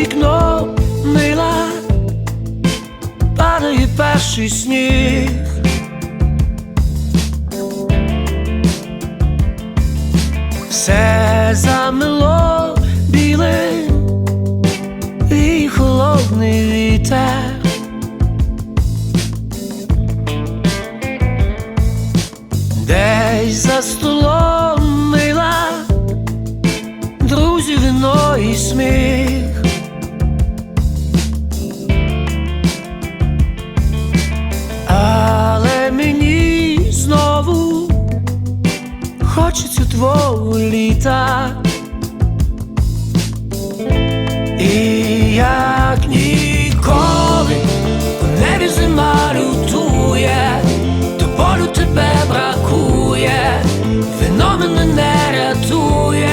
вікно мила, падає перший сніг. Все замило білим і холодний вітер. Десь за столом мила, друзі вино і сміх. хочеться твого літа. І як ніколи у небі зима лютує, до болю тебе бракує, вино мене не рятує.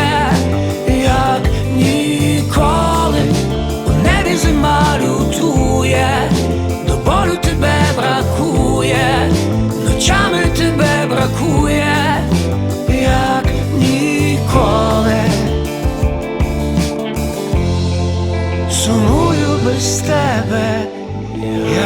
тебе.